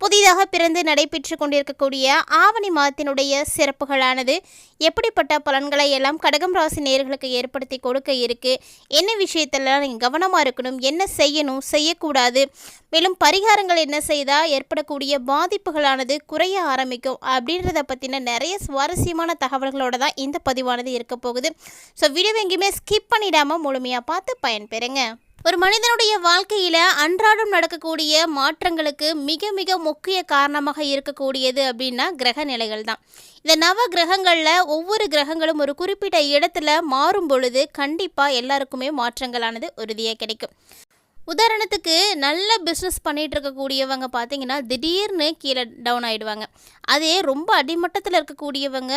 புதிதாக பிறந்து நடைபெற்று கொண்டிருக்கக்கூடிய ஆவணி மாதத்தினுடைய சிறப்புகளானது. எப்படிப்பட்ட பலன்களை எல்லாம் கடகம் ராசி நேர்களுக்கு ஏற்படுத்தி கொடுக்க இருக்கு? என்ன விஷயத்தெல்லாம் நீங்கள் கவனமாக இருக்கணும்? என்ன செய்யணும்? செய்யக்கூடாது. மேலும் பரிகாரங்கள் என்ன செய்தால் ஏற்படக்கூடிய பாதிப்புகளானது குறைய ஆரம்பிக்கும் அப்படின்றத பற்றின நிறைய சுவாரஸ்யமான தகவல்களோட தான் இந்த பதிவானது இருக்க போகுது. ஸோ வீடியோ எங்கேயுமே ஸ்கிப் பண்ணிடாமல் முழுமையாக பார்த்து பயன்பெறுங்க. ஒரு மனிதனுடைய வாழ்க்கையில் அன்றாடம் நடக்கக்கூடிய மாற்றங்களுக்கு மிக மிக முக்கிய காரணமாக இருக்கக்கூடியது அப்படின்னா கிரக நிலைகள் தான் இந்த நவ கிரகங்களில் ஒவ்வொரு கிரகங்களும் ஒரு குறிப்பிட்ட இடத்துல மாறும் பொழுது கண்டிப்பாக எல்லாருக்குமே மாற்றங்களானது உறுதியாக கிடைக்கும். உதாரணத்துக்கு நல்ல பிஸ்னஸ் பண்ணிகிட்டு இருக்கக்கூடியவங்க பார்த்தீங்கன்னா திடீர்னு கீழே டவுன் ஆகிடுவாங்க அதே ரொம்ப அடிமட்டத்தில் இருக்கக்கூடியவங்க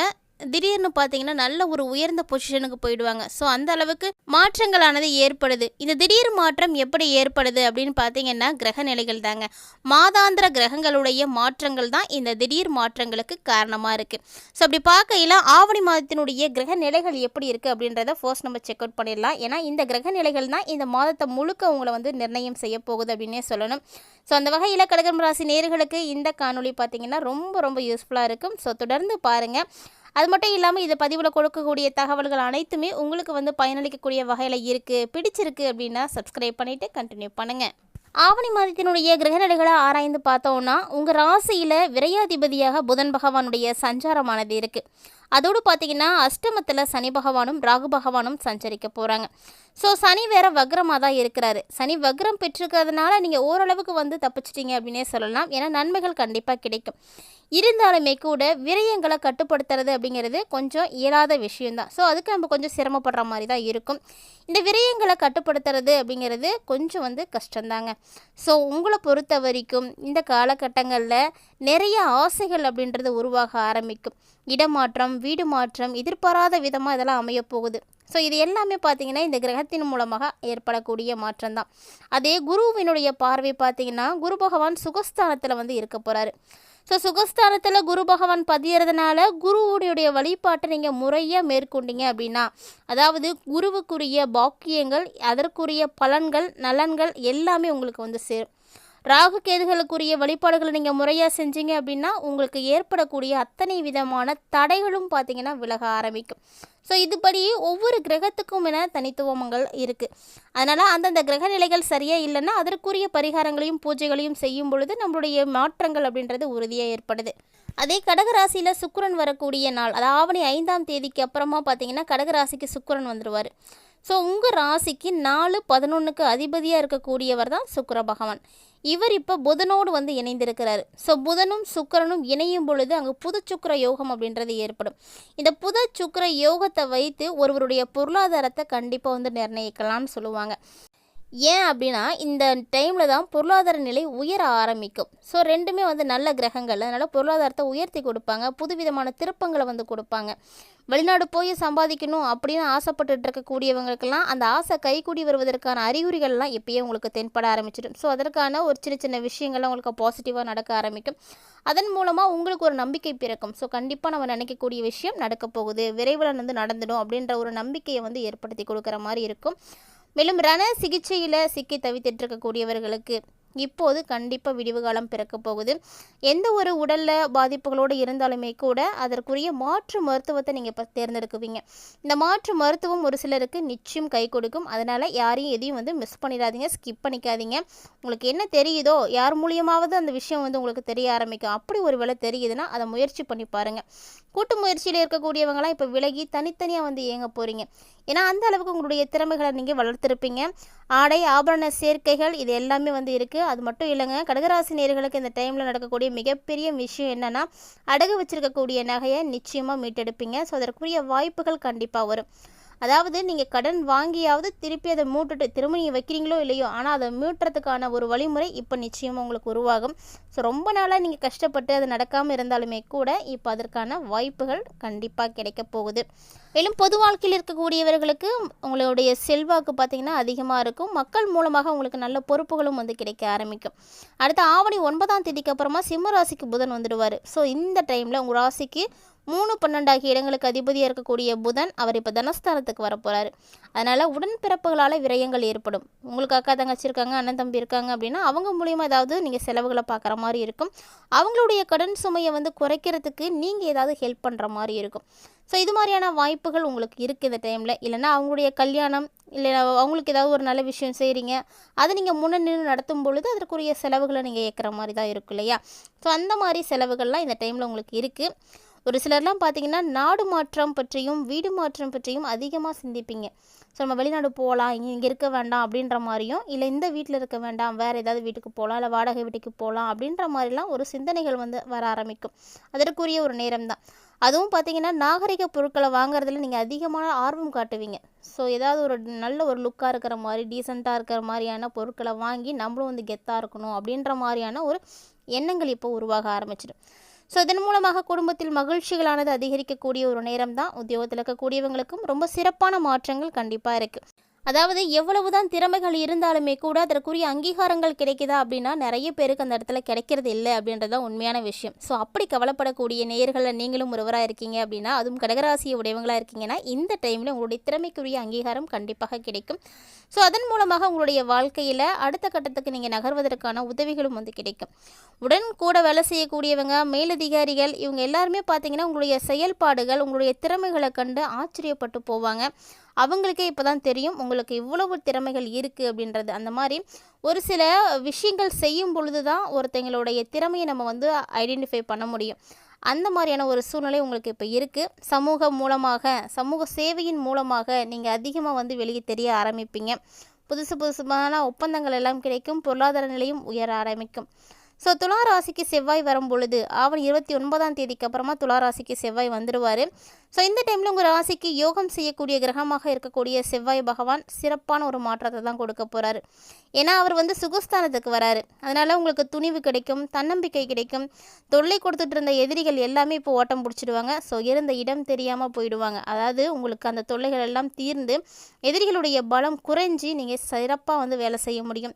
திடீர்னு பார்த்தீங்கன்னா நல்ல ஒரு உயர்ந்த பொசிஷனுக்கு போயிடுவாங்க. ஸோ அந்த அளவுக்கு மாற்றங்களானது ஏற்படுது. இந்த திடீர் மாற்றம் எப்படி ஏற்படுது அப்படின்னு பார்த்தீங்கன்னா கிரக நிலைகள் தாங்க. மாதாந்திர கிரகங்களுடைய மாற்றங்கள் தான் இந்த திடீர் மாற்றங்களுக்கு காரணமாக இருக்குது ஸோ அப்படி பார்க்கையில் ஆவணி மாதத்தினுடைய கிரக நிலைகள் எப்படி இருக்குது அப்படின்றத ஃபர்ஸ்ட் நம்ம செக் அவுட் பண்ணிடலாம். ஏன்னா இந்த கிரக நிலைகள் தான் இந்த மாதத்தை முழுக்க உங்களை வந்து நிர்ணயம் செய்ய போகுது அப்படின்னே சொல்லணும். ஸோ அந்த வகையில் கடகம் ராசி நேர்களுக்கு இந்த காணொளி பார்த்தீங்கன்னா ரொம்ப ரொம்ப யூஸ்ஃபுல்லாக இருக்கும். ஸோ தொடர்ந்து பாருங்கள் அது மட்டும் இல்லாமல் இதை பதிவில் கொடுக்கக்கூடிய தகவல்கள் அனைத்துமே உங்களுக்கு வந்து பயனளிக்கக்கூடிய வகையில் இருக்குது பிடிச்சிருக்கு அப்படின்னா சப்ஸ்கிரைப் பண்ணிவிட்டு கண்டினியூ பண்ணுங்கள் ஆவணி மாதத்தினுடைய கிரகநிலைகளை ஆராய்ந்து பார்த்தோம்னா உங்கள் ராசியில் விரையாதிபதியாக புதன் பகவானுடைய சஞ்சாரமானது இருக்குது அதோடு பார்த்தீங்கன்னா அஷ்டமத்தில் சனி பகவானும் ராகு பகவானும் சஞ்சரிக்க போகிறாங்க ஸோ சனி வேற வக்ரமாக தான் இருக்கிறாரு. சனி வக்ரம் பெற்றிருக்கிறதுனால நீங்கள் ஓரளவுக்கு வந்து தப்பிச்சிட்டிங்க அப்படின்னே சொல்லலாம். ஏன்னா நன்மைகள் கண்டிப்பாக கிடைக்கும். இருந்தாலுமே கூட விரயங்களை கட்டுப்படுத்துறது அப்படிங்கிறது கொஞ்சம் இயலாத விஷயம்தான். ஸோ அதுக்கு நம்ம கொஞ்சம் சிரமப்படுற மாதிரி தான் இருக்கும். இந்த விரயங்களை கட்டுப்படுத்துறது அப்படிங்கிறது கொஞ்சம் வந்து கஷ்டந்தாங்க ஸோ உங்களை பொறுத்த வரைக்கும் இந்த காலகட்டங்களில் நிறைய ஆசைகள் அப்படின்றது உருவாக ஆரம்பிக்கும். இடமாற்றம் வீடு மாற்றம் எதிர்பாராத விதமாக இதெல்லாம் அமையப்போகுது. ஸோ இது எல்லாமே பார்த்திங்கன்னா இந்த கிரகத்தின் மூலமாக ஏற்படக்கூடிய மாற்றம் தான் அதே குருவினுடைய பார்வை பார்த்திங்கன்னா குரு பகவான் சுகஸ்தானத்தில் வந்து இருக்க போகிறாரு ஸோ சுகஸ்தானத்தில் குரு பகவான் பதியறதுனால குருவுடைய வழிபாட்டை நீங்கள் முறையாக மேற்கொண்டீங்க அப்படின்னா அதாவது குருவுக்குரிய பாக்கியங்கள் அதற்குரிய பலன்கள் நலன்கள் எல்லாமே உங்களுக்கு வந்து சேரும். ராகு கேதுகளுக்குரிய வழிபாடுகளை நீங்கள் முறையாக செஞ்சீங்க அப்படின்னா உங்களுக்கு ஏற்படக்கூடிய அத்தனை விதமான தடைகளும் பார்த்தீங்கன்னா விலக ஆரம்பிக்கும். ஸோ இதுபடி ஒவ்வொரு கிரகத்துக்கும் என தனித்துவங்கள் இருக்குது அதனால் அந்தந்த கிரக நிலைகள் சரியாக இல்லைன்னா அதற்குரிய பரிகாரங்களையும் பூஜைகளையும் செய்யும் பொழுது நம்மளுடைய மாற்றங்கள் அப்படின்றது உறுதியாக ஏற்படுது. அதே கடகராசியில் சுக்கரன் வரக்கூடிய நாள் அதாவது ஆவணி ஐந்தாம் தேதிக்கு அப்புறமா பார்த்தீங்கன்னா கடகராசிக்கு சுக்கிரன் வந்துடுவார் ஸோ உங்கள் ராசிக்கு நாலு பதினொன்றுக்கு அதிபதியாக இருக்கக்கூடியவர் தான் சுக்கர பகவான். இவர் இப்போ புதனோடு வந்து இணைந்திருக்கிறாரு. ஸோ புதனும் சுக்கிரனும் இணையும் பொழுது அங்கே புது சுக்கர யோகம் அப்படின்றது ஏற்படும். இந்த புத சுக்கர யோகத்தை வைத்து ஒருவருடைய பொருளாதாரத்தை கண்டிப்பாக வந்து நிர்ணயிக்கலாம்னு சொல்லுவாங்க. ஏன் அப்படின்னா இந்த டைமில் தான் பொருளாதார நிலை உயர ஆரம்பிக்கும். ஸோ ரெண்டுமே வந்து நல்ல கிரகங்கள் அதனால் பொருளாதாரத்தை உயர்த்தி கொடுப்பாங்க புதுவிதமான திருப்பங்களை வந்து கொடுப்பாங்க. வெளிநாடு போய் சம்பாதிக்கணும் அப்படின்னு ஆசைப்பட்டுட்டு இருக்கக்கூடியவங்களுக்கெல்லாம் அந்த ஆசை கைகூடி வருவதற்கான அறிகுறிகள்லாம் எப்பயே உங்களுக்கு தென்பட ஆரம்பிச்சிடும். ஸோ அதற்கான ஒரு சின்ன சின்ன விஷயங்கள்லாம் உங்களுக்கு பாசிட்டிவாக நடக்க ஆரம்பிக்கும். அதன் மூலமாக உங்களுக்கு ஒரு நம்பிக்கை பிறக்கும். ஸோ கண்டிப்பாக நம்ம நினைக்கக்கூடிய விஷயம் நடக்க போகுது. விரைவில் வந்து நடந்துடும் அப்படின்ற ஒரு நம்பிக்கையை வந்து ஏற்படுத்தி கொடுக்குற மாதிரி இருக்கும். மேலும் ரண சிகிச்சையில் சிக்கி தவித்திட்டு இருக்கக்கூடியவர்களுக்கு இப்போது கண்டிப்பாக விடிவு காலம் பிறக்க போகுது. எந்த ஒரு உடலில் பாதிப்புகளோடு இருந்தாலுமே கூட அதற்குரிய மாற்று மருத்துவத்தை நீங்கள் இப்போ தேர்ந்தெடுக்குவீங்க. இந்த மாற்று மருத்துவம் ஒரு சிலருக்கு நிச்சயம் கை கொடுக்கும். அதனால் யாரையும் எதையும் வந்து மிஸ் பண்ணிடாதீங்க ஸ்கிப் பண்ணிக்காதீங்க. உங்களுக்கு என்ன தெரியுதோ யார் மூலியமாவது அந்த விஷயம் வந்து உங்களுக்கு தெரிய ஆரம்பிக்கும். அப்படி ஒரு வேலை தெரியுதுன்னா அதை முயற்சி பண்ணி பாருங்கள் கூட்டு முயற்சியில் இருக்கக்கூடியவங்களாம் இப்போ விலகி தனித்தனியாக வந்து இயங்க போகிறீங்க ஏன்னா அந்த அளவுக்கு உங்களுடைய திறமைகளை நீங்கள் வளர்த்துருப்பீங்க. ஆடை ஆபரண சேர்க்கைகள் இது எல்லாமே வந்து இருக்குது அது மட்டும் இல்லைங்க கடகராசி நேர்களுக்கு இந்த டைமில் நடக்கக்கூடிய மிகப்பெரிய விஷயம் என்னென்னா அடகு வச்சிருக்கக்கூடிய நகையை நிச்சயமாக மீட்டெடுப்பீங்க. ஸோ அதற்குரிய வாய்ப்புகள் கண்டிப்பாக வரும். அதாவது நீங்கள் கடன் வாங்கியாவது திருப்பி அதை மூட்டுட்டு திரும்ப நீங்கள் வைக்கிறீங்களோ இல்லையோ ஆனால் அதை மீட்டுறதுக்கான ஒரு வழிமுறை இப்போ நிச்சயமாக உங்களுக்கு உருவாகும். ஸோ ரொம்ப நாளாக நீங்கள் கஷ்டப்பட்டு அது நடக்காமல் இருந்தாலுமே கூட இப்போ அதற்கான வாய்ப்புகள் கண்டிப்பாக கிடைக்க போகுது. மேலும் பொது வாழ்க்கையில் இருக்கக்கூடியவர்களுக்கு உங்களுடைய செல்வாக்கு பார்த்திங்கன்னா அதிகமாக இருக்கும். மக்கள் மூலமாக உங்களுக்கு நல்ல பொறுப்புகளும் வந்து கிடைக்க ஆரம்பிக்கும். அடுத்த ஆவணி ஒன்பதாம் தேதிக்கு அப்புறமா சிம்ம ராசிக்கு புதன் வந்துடுவார். ஸோ இந்த டைமில் உங்கள் ராசிக்கு மூணு பன்னெண்டு ஆகிய இடங்களுக்கு அதிபதியாக இருக்கக்கூடிய புதன் அவர் இப்போ தனஸ்தானத்துக்கு வரப்போகிறாரு அதனால் உடன்பிறப்புகளால் விரயங்கள் ஏற்படும். உங்களுக்கு அக்கா தங்கச்சி இருக்காங்க அண்ணன் தம்பி இருக்காங்க அப்படின்னா அவங்க மூலியமாக ஏதாவது நீங்கள் செலவுகளை பார்க்குற மாதிரி இருக்கும். அவங்களுடைய கடன் சுமையை வந்து குறைக்கிறதுக்கு நீங்கள் ஏதாவது ஹெல்ப் பண்ணுற மாதிரி இருக்கும். ஸோ இது மாதிரியான வாய்ப்புகள் உங்களுக்கு இருக்குது இந்த டைமில் இல்லைன்னா அவங்களுடைய கல்யாணம் இல்லை அவங்களுக்கு ஏதாவது ஒரு நல்ல விஷயம் செய்கிறீங்க அதை நீங்கள் முன்ன நின்று நடத்தும் பொழுது அதற்குரிய செலவுகளை நீங்கள் ஏற்கிற மாதிரி தான் இருக்கும் இல்லையா? ஸோ அந்த மாதிரி செலவுகள்லாம் இந்த டைமில் உங்களுக்கு இருக்குது ஒரு சிலர்லாம் பார்த்தீங்கன்னா நாடு மாற்றம் பற்றியும் வீடு மாற்றம் பற்றியும் அதிகமாக சிந்திப்பீங்க. ஸோ நம்ம வெளிநாடு போகலாம் இங்கே இங்கே இருக்க வேண்டாம் அப்படின்ற மாதிரியும் இல்லை இந்த வீட்டில் இருக்க வேண்டாம் வேறு ஏதாவது வீட்டுக்கு போகலாம் இல்லை வாடகை வீட்டுக்கு போகலாம் அப்படின்ற மாதிரிலாம் ஒரு சிந்தனைகள் வந்து வர ஆரம்பிக்கும். அதற்குரிய ஒரு நேரம் தான். அதுவும் பார்த்தீங்கன்னா நாகரிக பொருட்களை வாங்குறதுல நீங்கள் அதிகமான ஆர்வம் காட்டுவீங்க. ஸோ ஏதாவது ஒரு நல்ல ஒரு லுக்காக இருக்கிற மாதிரி டீசெண்டாக இருக்கிற மாதிரியான பொருட்களை வாங்கி நம்மளும் வந்து கெத்தாக இருக்கணும் அப்படின்ற மாதிரியான ஒரு எண்ணங்கள் இப்போ உருவாக ஆரம்பிச்சிடும். ஸோ இதன் மூலமாக குடும்பத்தில் மகிழ்ச்சிகளானது அதிகரிக்கக்கூடிய ஒரு நேரம் தான் உத்தியோகத்தில் இருக்கக்கூடியவங்களுக்கும் ரொம்ப சிறப்பான மாற்றங்கள் கண்டிப்பாக இருக்குது அதாவது எவ்வளவுதான் திறமைகள் இருந்தாலுமே கூட அதற்குரிய அங்கீகாரங்கள் கிடைக்குதா அப்படின்னா நிறைய பேருக்கு அந்த இடத்துல கிடைக்கிறது இல்லை அப்படின்றது உண்மையான விஷயம். ஸோ அப்படி கவலைப்படக்கூடிய நேர்களில் நீங்களும் ஒருவராக இருக்கீங்க அப்படின்னா அதுவும் கடகராசியை உடையவங்களாக இருக்கீங்கன்னா இந்த டைமில் உங்களுடைய திறமைக்குரிய அங்கீகாரம் கண்டிப்பாக கிடைக்கும். ஸோ அதன் மூலமாக உங்களுடைய வாழ்க்கையில் அடுத்த கட்டத்துக்கு நீங்கள் நகர்வதற்கான உதவிகளும் வந்து கிடைக்கும். உடன் கூட வேலை செய்யக்கூடியவங்க மேலதிகாரிகள் இவங்க எல்லாருமே பார்த்தீங்கன்னா உங்களுடைய செயல்பாடுகள் உங்களுடைய திறமைகளை கண்டு ஆச்சரியப்பட்டு போவாங்க. அவங்களுக்கே இப்போ தான் தெரியும். உங்களுக்கு இவ்வளவு திறமைகள் இருக்குது அப்படின்றது. அந்த மாதிரி ஒரு சில விஷயங்கள் செய்யும் பொழுது தான் ஒருத்தங்களுடைய திறமையை நம்ம வந்து ஐடென்டிஃபை பண்ண முடியும். அந்த மாதிரியான ஒரு சூழ்நிலை உங்களுக்கு இப்போ இருக்குது சமூகம் மூலமாக சமூக சேவையின் மூலமாக நீங்கள் அதிகமாக வந்து வெளியே தெரிய ஆரம்பிப்பீங்க. புதுசு புதுசுமான ஒப்பந்தங்கள் எல்லாம் கிடைக்கும். பொருளாதார நிலையும் உயர ஆரம்பிக்கும். ஸோ துலா ராசிக்கு செவ்வாய் வரும் பொழுது ஆவணி இருபத்தி ஒன்பதாம் தேதிக்கு அப்புறமா துலா ராசிக்கு செவ்வாய் வந்துடுவார் ஸோ இந்த டைமில் உங்கள் ராசிக்கு யோகம் செய்யக்கூடிய கிரகமாக இருக்கக்கூடிய செவ்வாய் பகவான் சிறப்பான ஒரு மாற்றத்தை தான் கொடுக்க போகிறாரு ஏன்னா அவர் வந்து சுகஸ்தானத்துக்கு வராரு. அதனால் உங்களுக்கு துணிவு கிடைக்கும் தன்னம்பிக்கை கிடைக்கும். தொல்லை கொடுத்துட்டு இருந்த எதிரிகள் எல்லாமே இப்போ ஓட்டம் பிடிச்சிடுவாங்க. ஸோ இருந்த இடம் தெரியாமல் போயிடுவாங்க. அதாவது உங்களுக்கு அந்த தொல்லைகள் எல்லாம் தீர்ந்து எதிரிகளுடைய பலம் குறைஞ்சி நீங்கள் சிறப்பாக வந்து வேலை செய்ய முடியும்.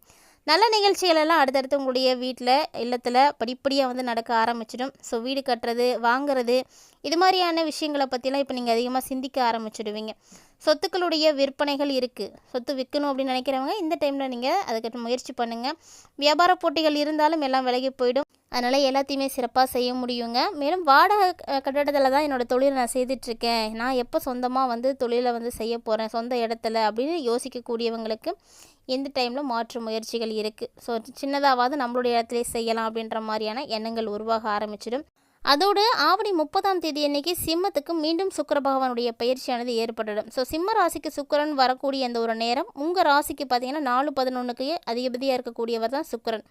நல்ல நிகழ்ச்சிகளெல்லாம் அடுத்தடுத்து உங்களுடைய வீட்டில் இல்லத்தில் படிப்படியாக வந்து நடக்க ஆரம்பிச்சிடும். ஸோ வீடு கட்டுறது வாங்குறது இது மாதிரியான விஷயங்களை பற்றிலாம் இப்போ நீங்கள் அதிகமாக சிந்திக்க ஆரம்பிச்சிடுவீங்க. சொத்துக்களுடைய விற்பனைகள் இருக்குது சொத்து விற்கணும் அப்படின்னு நினைக்கிறவங்க இந்த டைமில் நீங்கள் அதுக்கிட்ட முயற்சி பண்ணுங்கள் வியாபார போட்டிகள் இருந்தாலும் எல்லாம் விலகி போயிடும். அதனால் எல்லாத்தையுமே சிறப்பாக செய்ய முடியுங்க. மேலும் வாடகை கட்டடத்தில் தான் என்னோடய தொழிலை நான் செய்துட்ருக்கேன். நான் எப்போ சொந்தமாக வந்து தொழிலை வந்து செய்ய போகிறேன் சொந்த இடத்துல அப்படின்னு யோசிக்கக்கூடியவங்களுக்கு எந்த டைமில் மாற்று முயற்சிகள் இருக்குது ஸோ சின்னதாவது நம்மளுடைய இடத்துல செய்யலாம் அப்படின்ற மாதிரியான எண்ணங்கள் உருவாக ஆரம்பிச்சிடும். அதோடு ஆவணி முப்பதாம் தேதி அன்னைக்கு சிம்மத்துக்கு மீண்டும் சுக்கர பகவானுடைய பயிற்சியானது ஏற்பட்டுடும் ஸோ சிம்ம ராசிக்கு சுக்கரன் வரக்கூடிய அந்த ஒரு நேரம் உங்கள் ராசிக்கு பார்த்தீங்கன்னா நாலு பதினொன்றுக்கு அதிகபதியாக இருக்கக்கூடியவர் தான் சுக்கரன்.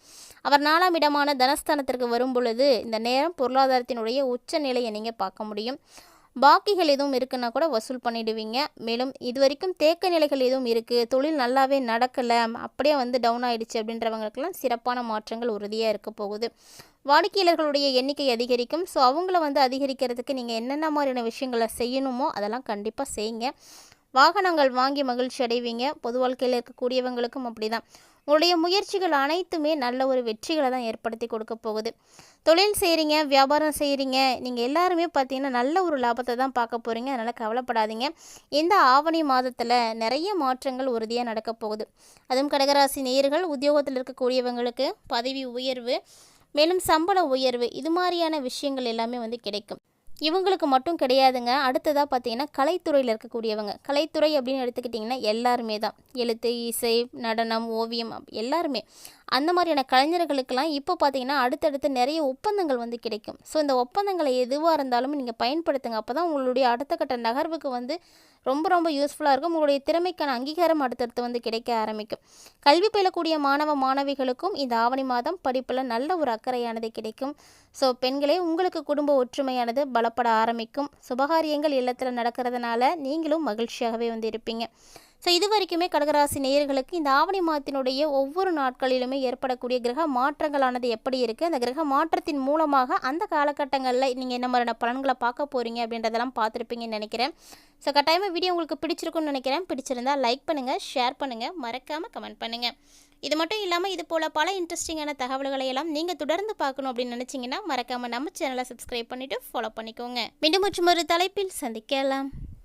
அவர் நாலாம் இடமான தனஸ்தானத்திற்கு வரும் பொழுது இந்த நேரம் பொருளாதாரத்தினுடைய உச்ச நிலையை நீங்கள் பார்க்க முடியும். பாக்கிகள் எதுவும் இருக்குன்னா கூட வசூல் பண்ணிடுவீங்க. மேலும் இது வரைக்கும் தேக்க நிலைகள் எதுவும் இருக்குது தொழில் நல்லாவே நடக்கலை அப்படியே வந்து டவுன் ஆகிடுச்சு அப்படின்றவங்களுக்கெல்லாம் சிறப்பான மாற்றங்கள் உறுதியாக இருக்க போகுது. வாடிக்கையாளர்களுடைய எண்ணிக்கை அதிகரிக்கும். ஸோ அவங்கள வந்து அதிகரிக்கிறதுக்கு நீங்கள் என்னென்ன மாதிரியான விஷயங்களை செய்யணுமோ அதெல்லாம் கண்டிப்பாக செய்யுங்க. வாகனங்கள் வாங்கி மகிழ்ச்சி அடைவீங்க. பொது வாழ்க்கையில் இருக்கக்கூடியவங்களுக்கும் அப்படி தான் உங்களுடைய முயற்சிகள் அனைத்துமே நல்ல ஒரு வெற்றிகளை தான் ஏற்படுத்தி கொடுக்க போகுது. தொழில் செய்கிறீங்க வியாபாரம் செய்கிறீங்க நீங்கள் எல்லாருமே பார்த்தீங்கன்னா நல்ல ஒரு லாபத்தை தான் பார்க்க போகிறீங்க அதனால் கவலைப்படாதீங்க. இந்த ஆவணி மாதத்தில் நிறைய மாற்றங்கள் உறுதியாக நடக்க போகுது. அதுவும் கடகராசி நேயர்கள் உத்தியோகத்தில் இருக்கக்கூடியவங்களுக்கு பதவி உயர்வு மேலும் சம்பள உயர்வு இது மாதிரியான விஷயங்கள் எல்லாமே வந்து கிடைக்கும். இவங்களுக்கு மட்டும் கிடையாதுங்க. அடுத்ததாக பார்த்தீங்கன்னா கலைத்துறையில் இருக்கக்கூடியவங்க. கலைத்துறை அப்படின்னு எடுத்துக்கிட்டிங்கன்னா எல்லாருமே தான் எழுத்து இசை நடனம் ஓவியம் எல்லாருமே. அந்த மாதிரியான கலைஞர்களுக்கெல்லாம் இப்போ பார்த்தீங்கன்னா அடுத்தடுத்து நிறைய ஒப்பந்தங்கள் வந்து கிடைக்கும். ஸோ இந்த ஒப்பந்தங்களை எதுவாக இருந்தாலும் நீங்கள் பயன்படுத்துங்க. அப்போ தான் உங்களுடைய அடுத்த கட்ட நகர்வுக்கு வந்து ரொம்ப ரொம்ப யூஸ்ஃபுல்லாக இருக்கும். உங்களுடைய திறமைக்கான அங்கீகாரம் அடுத்தடுத்து வந்து கிடைக்க ஆரம்பிக்கும். கல்வி பயிலக்கூடிய மாணவ மாணவிகளுக்கும் இந்த ஆவணி மாதம் படிப்பில் நல்ல ஒரு அக்கறையானது கிடைக்கும். ஸோ பெண்களே உங்களுக்கு குடும்ப ஒற்றுமையானது பலப்பட ஆரம்பிக்கும். சுபகாரியங்கள் இல்லத்தில் நடக்கிறதுனால நீங்களும் மகிழ்ச்சியாகவே வந்து இருப்பீங்க. ஸோ இது வரைக்குமே கடகராசி நேயர்களுக்கு இந்த ஆவணி மாதத்தினுடைய ஒவ்வொரு நாட்களிலுமே ஏற்படக்கூடிய கிரக மாற்றங்களானது எப்படி இருக்குது அந்த கிரக மாற்றத்தின் மூலமாக அந்த காலகட்டங்களில் நீங்கள் என்ன மாதிரியான பலன்களை பார்க்க போகிறீங்க அப்படின்றதெல்லாம் பார்த்துருப்பீங்கன்னு நினைக்கிறேன். ஸோ கட்டாயமாக வீடியோ உங்களுக்கு பிடிச்சிருக்குன்னு நினைக்கிறேன். பிடிச்சிருந்தால் லைக் பண்ணுங்கள் ஷேர் பண்ணுங்கள் மறக்காமல் கமெண்ட் பண்ணுங்கள் இது மட்டும் இல்லாமல் இது போல் பல இன்ட்ரெஸ்டிங்கான தகவல்களை எல்லாம் நீங்கள் தொடர்ந்து பார்க்கணும் அப்படின்னு நினச்சிங்கன்னா மறக்காமல் நம்ம சேனலை சப்ஸ்கிரைப் பண்ணிவிட்டு ஃபாலோ பண்ணிக்கோங்க. மீண்டும் மற்றும் ஒரு தலைப்பில் சந்திக்கலாம்.